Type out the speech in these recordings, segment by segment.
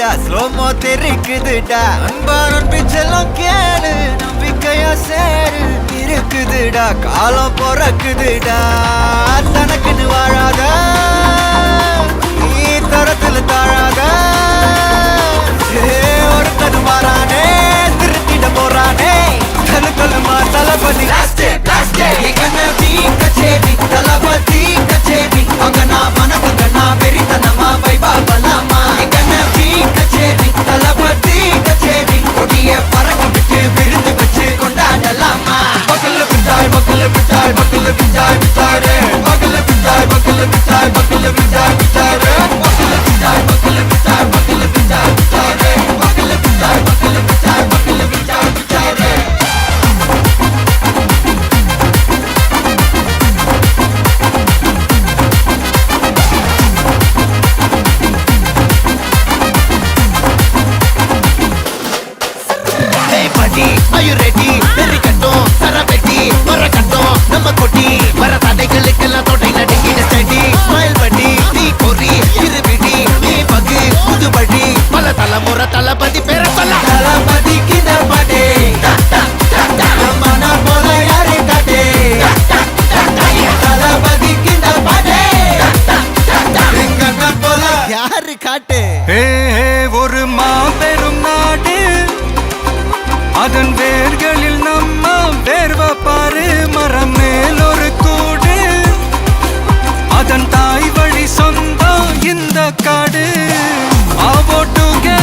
இருக்குதுடா ஸ்லோமோ தெரிக்குதுடா. அன்பான பிச்செல்லாம் கேளு. நம்பிக்கையா சேரு. இருக்குதுடா. காலம் பிறக்குதுடா. தனக்குன்னு வாழாத. நீ தரத்துல தாழாத. ஒருத்தனு மாறானே. திருத்திட போறானே. தனக்குள்ள மாத்தல பண்ணி. காட்டு. ஒரு மாபெரும் நாடு. அதன் வேர்களில் நம்ம வேர்வ பாரு மரம் மேல் ஒரு கூடு. அதன் தாய் வழி சொந்தம் இந்த காடு. ஆவோட்டுகே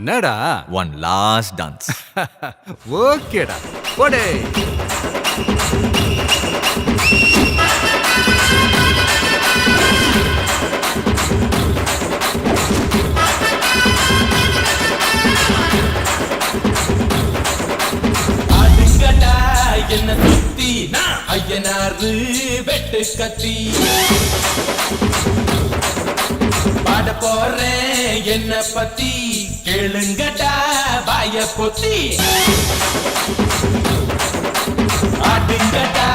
என்னடா? ஒன் லாஸ்ட் டான்ஸ் ஓகேடா. போடே. என்ன சுத்தி ஐயனாறு வெட்டு கத்தி. பாட போறேன் என்ன பத்தி கேளுங்கடா வாய பொத்தி. ஆடுங்கடா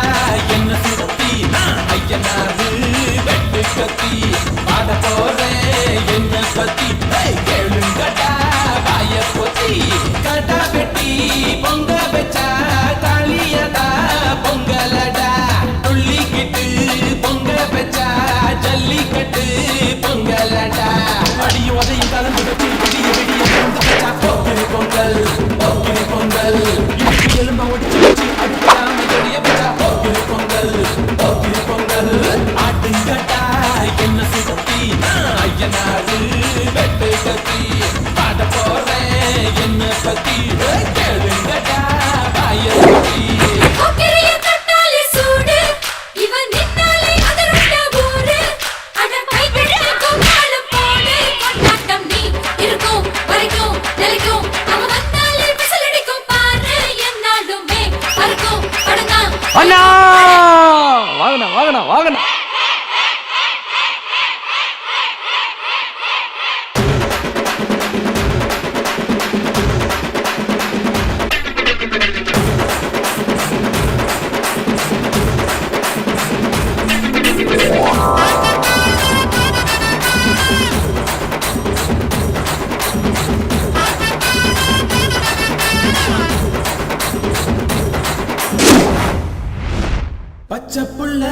பச்சை புள்ள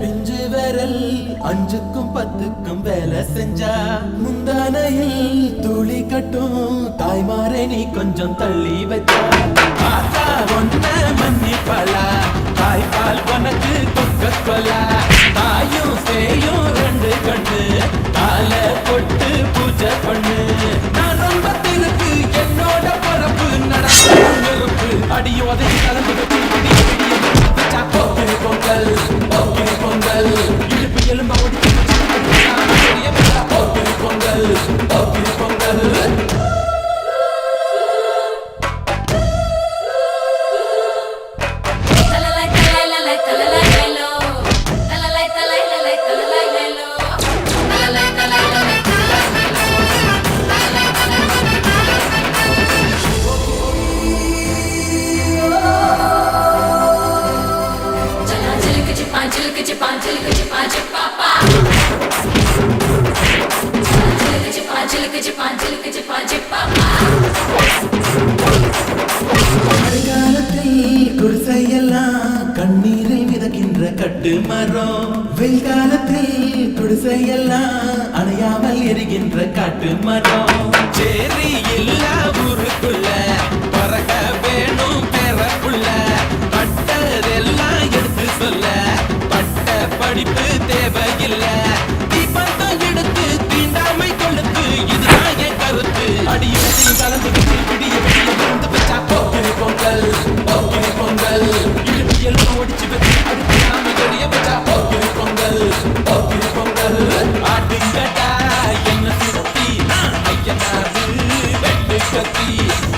பிஞ்சு விரல். அஞ்சுக்கும் பத்துக்கும் வேலை செஞ்சா முந்தானையில் துளி கட்டும். தாய்மாரே நீ கொஞ்சம் தள்ளி வச்சா. ஆத்தா ஒன்ன மன்னிப்பலா? தாய்ப்பால் உனக்கு கொக்க கொலா தாயும் சேயும் ரெண்டு கண்ணு. தால பொட்டு பூஜை பண்ணு. நான் ரொம்ப கட்டு மரம். வெயில் காலத்தில் குடிசையெல்லாம் அணையாமல் எரிகின்ற காட்டு மரம். சேரி இல்லா ஊருக்குள்ள வெட்டு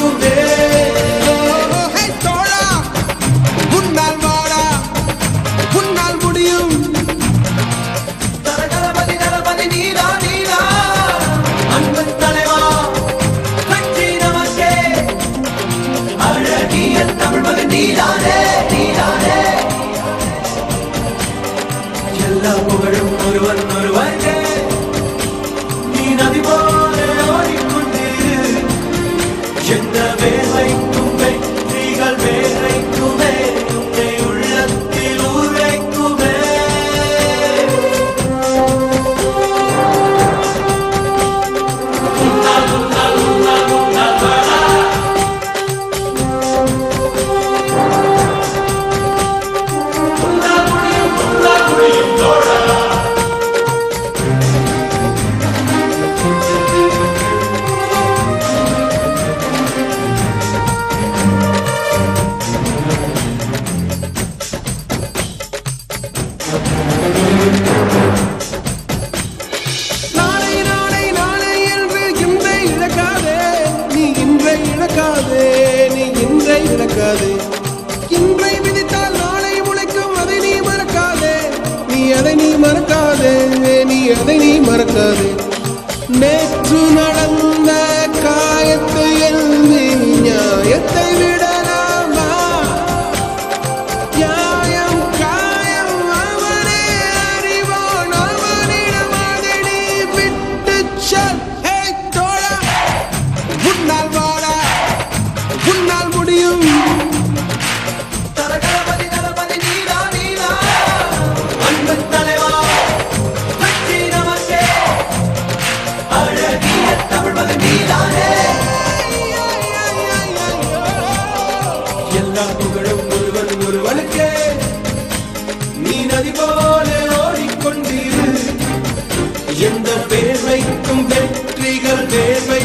ஊர்வைக்குமே உன்னால் வாடா உன்னால் முடியும். தரகரபதி தரபதி நீரா நீரா அன்பு தலைவா கட்சி நமக்கே அழகிய தமிழ் மகன் நீதானே நீதானே எல்லா புகழும் ஒருவன் നടന്നത് നേറ്റു നടന്ന കായത്ത് എന്ത് ന്യായത്തെ വിട வேர்வைக்கும் வெற்றிகள் வேர்வை